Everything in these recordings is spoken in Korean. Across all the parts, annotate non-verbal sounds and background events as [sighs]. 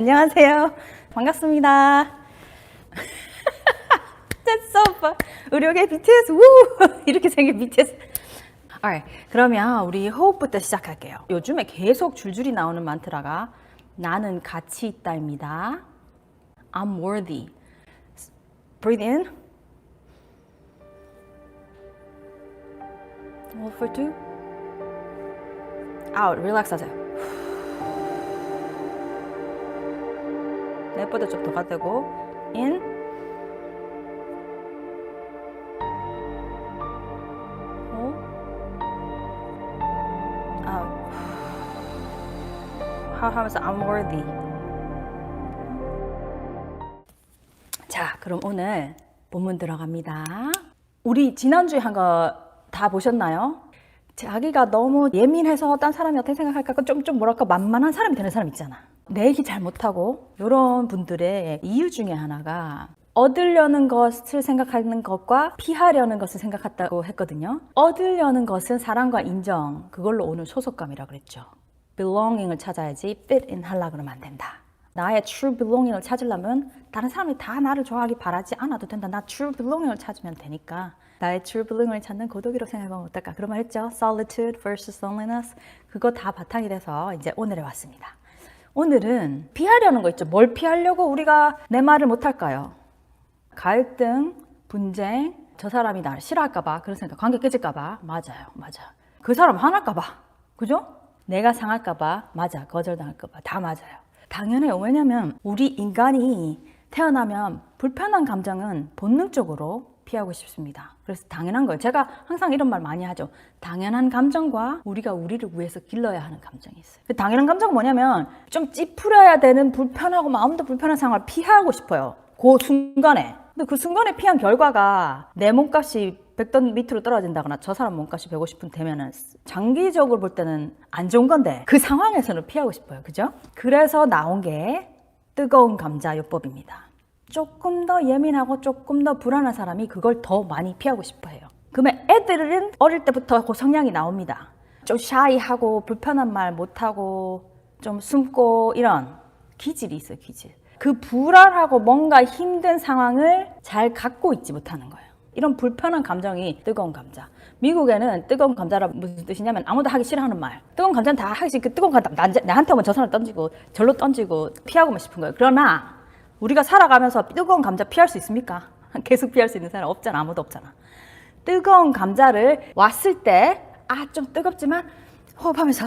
안녕하세요. 반갑습니다. [laughs] Fun. 의료계 BTS 우 [laughs] 이렇게 생긴 BTS. Alright, 그러면 우리 호흡부터 시작할게요. 요즘에 계속 줄줄이 나오는 만트라가 나는 가치 있다입니다. I'm worthy. Breathe in. Hold for two. Out. Relax 하세요. 넷보다 좀 더 가 되고 in. out. 하- 하면서 I'm worthy. 자, 그럼 오늘 본문 들어갑니다. 우리 지난주에 한 거 다 보셨나요? 자기가 너무 예민해서 딴 사람이 어떻게 생각할까 좀, 좀 뭐랄까 만만한 사람이 되는 사람 있잖아. 내 얘기 잘 못하고 이런 분들의 이유 중에 하나가 얻으려는 것을 생각하는 것과 피하려는 것을 생각했다고 했거든요. 얻으려는 것은 사랑과 인정, 그걸로 오는 소속감이라고 그랬죠. belonging을 찾아야지 fit in 하려 그러면 안 된다. 나의 true belonging을 찾으려면 다른 사람이 다 나를 좋아하기 바라지 않아도 된다. 나 true belonging을 찾으면 되니까 나의 true belonging을 찾는 고독이라고 생각하면 어떨까? 그런 말 했죠. solitude versus loneliness. 그거 다 바탕이 돼서 이제 오늘에 왔습니다. 오늘은 피하려는 거 있죠. 뭘 피하려고 우리가 내 말을 못 할까요? 갈등, 분쟁, 저 사람이 나를 싫어할까봐 그런 생각, 관계 깨질까봐 맞아요, 맞아. 그 사람 화날까봐, 그죠? 내가 상할까봐 맞아, 거절당할까봐 다 맞아요. 당연해요. 왜냐면 우리 인간이 태어나면 불편한 감정은 본능적으로 피하고 싶습니다. 그래서 당연한 거예요. 제가 항상 이런 말 많이 하죠. 당연한 감정과 우리가 우리를 위해서 길러야 하는 감정이 있어요. 그 당연한 감정은 뭐냐면 좀 찌푸려야 되는 불편하고 마음도 불편한 상황을 피하고 싶어요. 그 순간에. 근데 그 순간에 피한 결과가 내 몸값이 100돈 밑으로 떨어진다거나 저 사람 몸값이 150분 되면은 장기적으로 볼 때는 안 좋은 건데 그 상황에서는 피하고 싶어요. 그죠? 그래서 나온 게 뜨거운 감자 요법입니다. 조금 더 예민하고 조금 더 불안한 사람이 그걸 더 많이 피하고 싶어 해요. 그러면 애들은 어릴 때부터 그 성향이 나옵니다. 좀 샤이하고 불편한 말 못하고 좀 숨고 이런 기질이 있어요, 기질. 그 불안하고 뭔가 힘든 상황을 잘 갖고 있지 못하는 거예요. 이런 불편한 감정이 뜨거운 감자. 미국에는 뜨거운 감자라 무슨 뜻이냐면 아무도 하기 싫어하는 말. 뜨거운 감자는 다 하기 싫그 뜨거운 감자 나, 나한테 오면 저 사람 던지고 절로 던지고 피하고만 싶은 거예요. 그러나 우리가 살아가면서 뜨거운 감자 피할 수 있습니까? [laughs] 계속 피할 수 있는 사람 없잖아. 아무도 없잖아. 뜨거운 감자를 왔을 때, 아, 좀 뜨겁지만 호흡하면서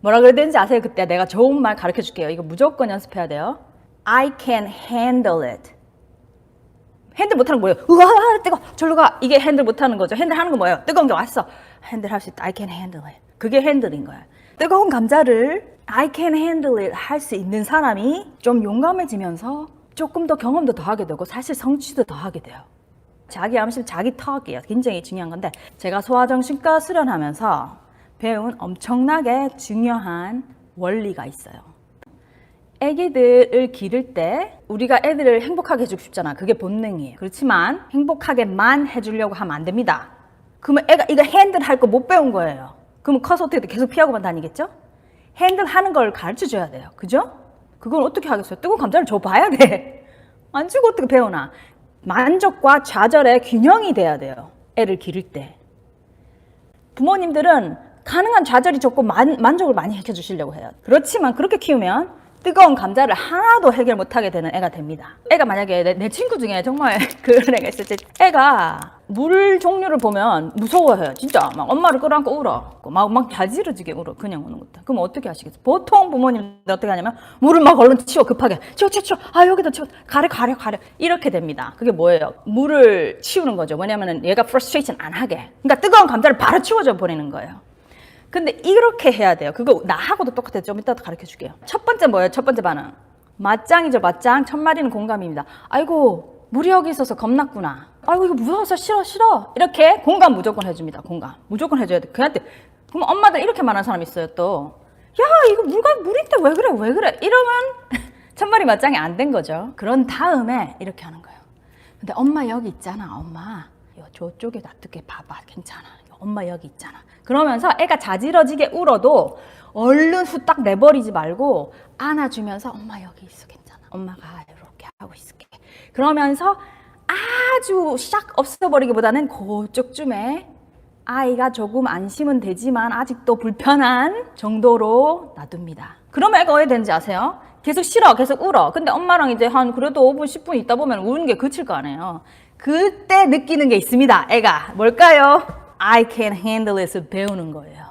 뭐라 그래야 되는지 아세요? 그때 내가 좋은 말 가르쳐 줄게요. 이거 무조건 연습해야 돼요. I can handle it. 핸들 못하는 거 뭐예요? 우와, 뜨거. 절로 가. 이게 핸들 못하는 거죠. 핸들 하는 거 뭐예요? 뜨거운 게 왔어. 핸들 할 수 있다. I can handle it. 그게 핸들인 거야. 뜨거운 감자를 I can handle it 할 수 있는 사람이 좀 용감해지면서 조금 더 경험도 더 하게 되고 사실 성취도 더 하게 돼요. 자기 암심, 자기 턱이에요. 굉장히 중요한 건데 제가 소아정신과 수련하면서 배운 엄청나게 중요한 원리가 있어요. 애기들을 기를 때 우리가 애들을 행복하게 해주고 싶잖아. 그게 본능이에요. 그렇지만 행복하게만 해주려고 하면 안 됩니다. 그러면 애가 이거 핸들 할 거 못 배운 거예요. 그러면 커서 어떻게 돼? 계속 피하고만 다니겠죠? 핸들 하는 걸 가르쳐 줘야 돼요. 그죠? 그건 어떻게 하겠어요? 뜨거운 감자를 줘봐야 돼. 안 주고 어떻게 배우나? 만족과 좌절의 균형이 돼야 돼요. 애를 기를 때. 부모님들은 가능한 좌절이 적고 만, 만족을 많이 해주시려고 해요. 그렇지만 그렇게 키우면 뜨거운 감자를 하나도 해결 못하게 되는 애가 됩니다. 애가 만약에 내, 내 친구 중에 정말 [laughs] 그런 애가 있을 때 애가 물 종류를 보면 무서워해요. 진짜 막 엄마를 끌어안고 울어. 막, 막 자지러지게 울어. 그냥 우는 것도. 그럼 어떻게 하시겠어요? 보통 부모님들 어떻게 하냐면 물을 막 얼른 치워 급하게 치워 치워 치워 아 여기다 치워 가려 가려 가려 이렇게 됩니다. 그게 뭐예요? 물을 치우는 거죠. 뭐냐면은 얘가 frustration 안 하게. 그러니까 뜨거운 감자를 바로 치워줘 버리는 거예요. 근데 이렇게 해야 돼요. 그거 나하고도 똑같아요. 좀 이따 가르쳐 줄게요. 첫 번째 뭐예요? 첫 번째 반응. 맞짱이죠, 맞짱. 첫 마디는 공감입니다. 아이고, 물이 여기 있어서 겁났구나. 아이고, 이거 무서워서 싫어, 싫어. 이렇게 공감 무조건 해줍니다. 공감. 무조건 해줘야 돼. 그한테. 그럼 엄마들 이렇게 말하는 사람 있어요, 또. 야, 이거 물가, 물인데 왜 그래, 왜 그래? 이러면 [laughs] 첫 마디 맞짱이 안 된 거죠. 그런 다음에 이렇게 하는 거예요. 근데 엄마 여기 있잖아, 엄마. 요 저쪽에 놔둘게 봐봐, 괜찮아. 엄마 여기 있잖아. 그러면서 애가 자지러지게 울어도 얼른 후딱 내버리지 말고 안아주면서 엄마 여기 있어 괜찮아. 엄마가 이렇게 하고 있을게. 그러면서 아주 샥 없어버리기보다는 그쪽쯤에 아이가 조금 안심은 되지만 아직도 불편한 정도로 놔둡니다. 그러면 애가 왜 되는지 아세요? 계속 싫어, 계속 울어. 근데 엄마랑 이제 한 그래도 5분, 10분 있다 보면 우는 게 그칠 거 아니에요. 그때 느끼는 게 있습니다. 애가 뭘까요? I can handle it을 배우는 거예요.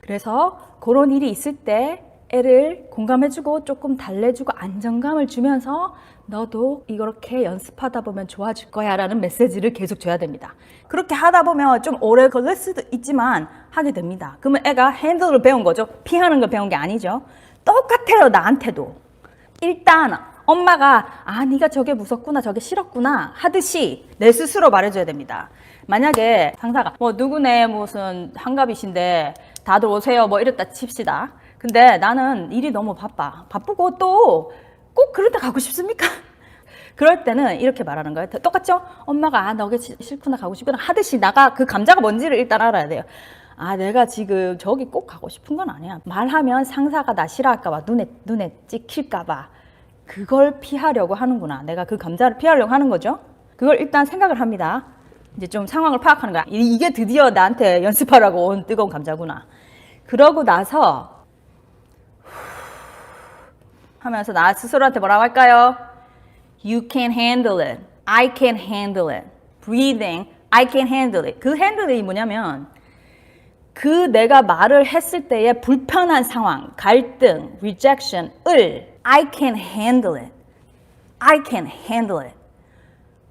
그래서 그런 일이 있을 때 애를 공감해주고 조금 달래주고 안정감을 주면서 너도 이렇게 연습하다 보면 좋아질 거야 라는 메시지를 계속 줘야 됩니다. 그렇게 하다 보면 좀 오래 걸릴 수도 있지만 하게 됩니다. 그러면 애가 핸들을 배운 거죠. 피하는 걸 배운 게 아니죠. 똑같아요, 나한테도. 일단 엄마가 아 네가 저게 무섭구나 저게 싫었구나 하듯이 내 스스로 말해줘야 됩니다. 만약에 상사가 뭐 누구네 무슨 한갑이신데 다들 오세요 뭐 이랬다 칩시다. 근데 나는 일이 너무 바빠 바쁘고 또꼭데 가고 싶습니까? [laughs] 그럴 때는 이렇게 말하는 거예요. 똑같죠? 엄마가 아 너게 시- 싫구나 가고 싶구나 하듯이 나가 그 감자가 뭔지를 일단 알아야 돼요. 아 내가 지금 저기 꼭 가고 싶은 건 아니야. 말하면 상사가 나 싫어할까봐 눈에 눈에 찍힐까봐 그걸 피하려고 하는구나. 내가 그 감자를 피하려고 하는 거죠. 그걸 일단 생각을 합니다. 이제 좀 상황을 파악하는 거야. 이- 이게 드디어 나한테 [laughs] 연습하라고 온 뜨거운 감자구나. 그러고 나서 [sighs] 하면서 나 스스로한테 뭐라고 할까요? You can handle it. I can handle it. Breathing. I can handle it. 그 handle이 뭐냐면 그 내가 말을 했을 때의 불편한 상황, 갈등, rejection을 I can handle it. I can handle it.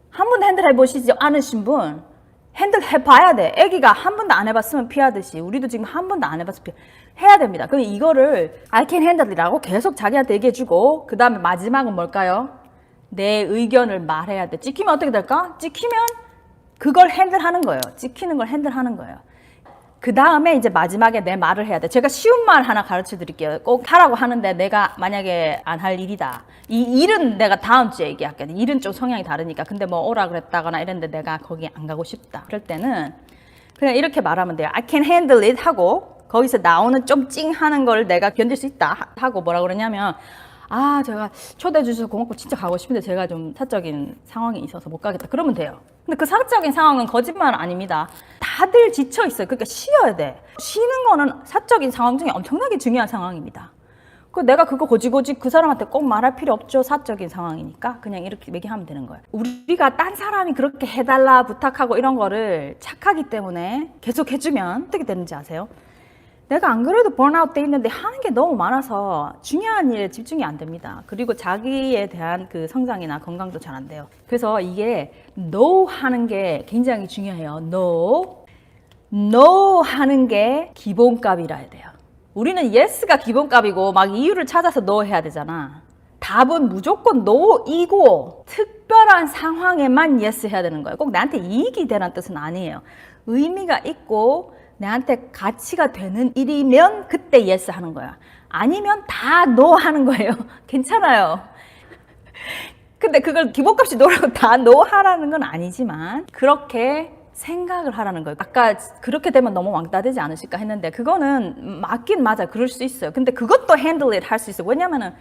한 번도 핸들 해보시지 않으신 분 핸들 해봐야 돼. 아기가 한 번도 안 해봤으면 피하듯이 우리도 지금 한 번도 안 해봤으면 피 해야 됩니다. 그럼 이거를 I can handle it이라고 계속 자기한테 얘기해주고 그 다음에 마지막은 뭘까요? 내 의견을 말해야 돼. 찍히면 어떻게 될까? 찍히면 그걸 핸들하는 거예요. 찍히는 걸 핸들하는 거예요. 그 다음에 이제 마지막에 내 말을 해야 돼. 제가 쉬운 말 하나 가르쳐 드릴게요. 꼭 하라고 하는데 내가 만약에 안 할 일이다. 이 일은 내가 다음 주에 얘기할게. 일은 좀 성향이 다르니까. 근데 뭐 오라 그랬다거나 이랬는데 내가 거기 안 가고 싶다. 그럴 때는 그냥 이렇게 말하면 돼요. I can handle it 하고 거기서 나오는 좀 찡하는 걸 내가 견딜 수 있다 하- 하고 뭐라 그러냐면 아 제가 초대해 주셔서 고맙고 진짜 가고 싶은데 제가 좀 사적인 상황이 있어서 못 가겠다. 그러면 돼요. 근데 그 사적인 상황은 거짓말 아닙니다. 다들 지쳐 있어요. 그러니까 쉬어야 돼. 쉬는 거는 사적인 상황 중에 엄청나게 중요한 상황입니다. 그 내가 그거 고지고지 그 사람한테 꼭 말할 필요 없죠. 사적인 상황이니까. 그냥 이렇게 얘기하면 되는 거예요. 우리가 딴 사람이 그렇게 해달라 부탁하고 이런 거를 착하기 때문에 계속 해주면 어떻게 되는지 아세요? 내가 안 그래도 번아웃 돼 있는데 하는 게 너무 많아서 중요한 일에 집중이 안 됩니다. 그리고 자기에 대한 그 성장이나 건강도 잘 안 돼요. 그래서 이게 no 하는 게 굉장히 중요해요. no. no 하는 게 기본값이라 해야 돼요. 우리는 yes가 기본값이고 막 이유를 찾아서 no 해야 되잖아. 답은 무조건 no이고 특별한 상황에만 yes 해야 되는 거예요. 꼭 나한테 이익이 되는 뜻은 아니에요. 의미가 있고 나한테 가치가 되는 일이면 그때 yes 하는 거야. 아니면 다 no 하는 거예요. [laughs] 괜찮아요. 근데 그걸 기본값이 노라고 다 no 하라는 건 아니지만 그렇게 생각을 하라는 거예요. 아까 그렇게 되면 너무 왕따 되지 않으실까 했는데 그거는 맞긴 맞아. 그럴 수 있어요. 근데 그것도 it 할수 있어요. 왜냐면은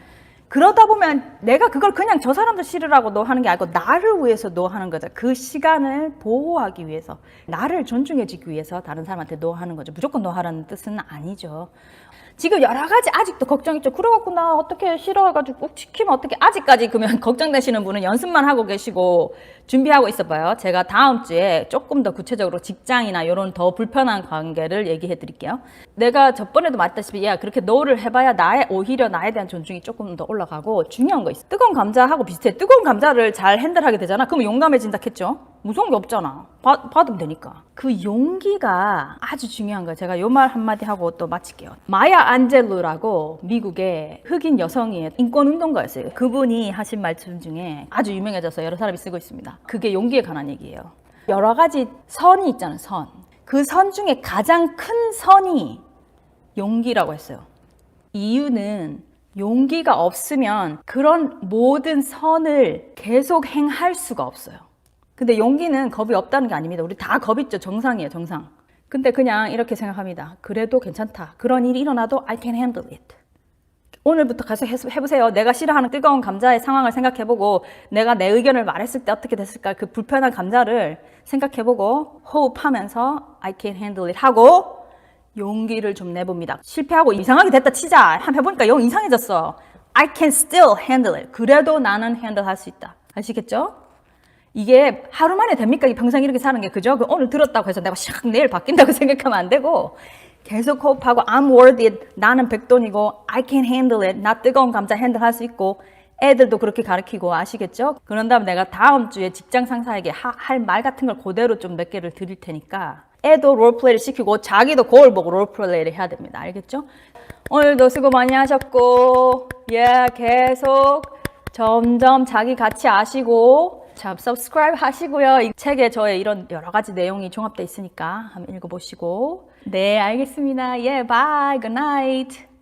그러다 보면 내가 그걸 그냥 저 사람들 싫으라고 너 하는 게 아니고 나를 위해서 너 하는 거죠. 그 시간을 보호하기 위해서 나를 존중해주기 위해서 다른 사람한테 너 하는 거죠. 무조건 너 하라는 뜻은 아니죠. 지금 여러 가지 아직도 걱정 있죠. 그래갖고 나 어떻게 싫어해가지고 꼭 지키면 어떻게 아직까지 그러면 [laughs] 걱정되시는 분은 연습만 하고 계시고 준비하고 있어봐요. 제가 다음 주에 조금 더 구체적으로 직장이나 이런 더 불편한 관계를 얘기해 드릴게요. 내가 저번에도 말했다시피 야 그렇게 노를 해봐야 나의 오히려 나에 대한 존중이 조금 더 올라 가고 중요한 거 있어. 뜨거운 감자하고 비슷해. 뜨거운 감자를 잘 핸들하게 되잖아. 그럼 용감해진다 했죠. 무서운 게 없잖아. 받, 받으면 되니까. 그 용기가 아주 중요한 거예요. 제가 요 말 한마디 하고 또 마칠게요. 마야 안젤루라고 미국의 흑인 여성이에요. 인권운동가였어요. 그분이 하신 말씀 중에 아주 유명해져서 여러 사람이 쓰고 있습니다. 그게 용기에 관한 얘기예요. 여러 가지 선이 있잖아요, 선. 그 선 중에 가장 큰 선이 용기라고 했어요. 이유는 용기가 없으면 그런 모든 선을 계속 행할 수가 없어요. 근데 용기는 겁이 없다는 게 아닙니다. 우리 다 겁 있죠. 정상이에요, 정상. 근데 그냥 이렇게 생각합니다. 그래도 괜찮다. 그런 일이 일어나도 I can handle it. 오늘부터 가서 해- 해보세요. 내가 싫어하는 뜨거운 감자의 상황을 생각해보고 내가 내 의견을 말했을 때 어떻게 됐을까 그 불편한 감자를 생각해보고 호흡하면서 I can handle it 하고 용기를 좀 내봅니다. 실패하고 이상하게 됐다 치자. 한번 해보니까 영 이상해졌어. I can still handle it. 그래도 나는 핸들 할수 있다. 아시겠죠? 이게 하루 만에 됩니까? 이 평생 이렇게 사는 게 그죠? 그 오늘 들었다고 해서 내가 샥 내일 바뀐다고 [laughs] 생각하면 안 되고 계속 호흡하고 I'm worth it. 나는 백돈이고 I can handle it. 나 뜨거운 감자 핸들 할수 있고 애들도 그렇게 가르치고 아시겠죠? 그런 다음에 내가 다음 주에 직장 상사에게 할 말 같은 걸 그대로 좀 몇 개를 드릴 테니까 애도 롤플레이를 시키고 자기도 거울 보고 롤플레이를 해야 됩니다. 알겠죠? 오늘도 수고 많이 하셨고 예 계속 점점 자기 가치 아시고 자 subscribe 하시고요. 이 책에 저의 이런 여러 가지 내용이 종합돼 있으니까 한번 읽어보시고 네 알겠습니다. 예 bye good night.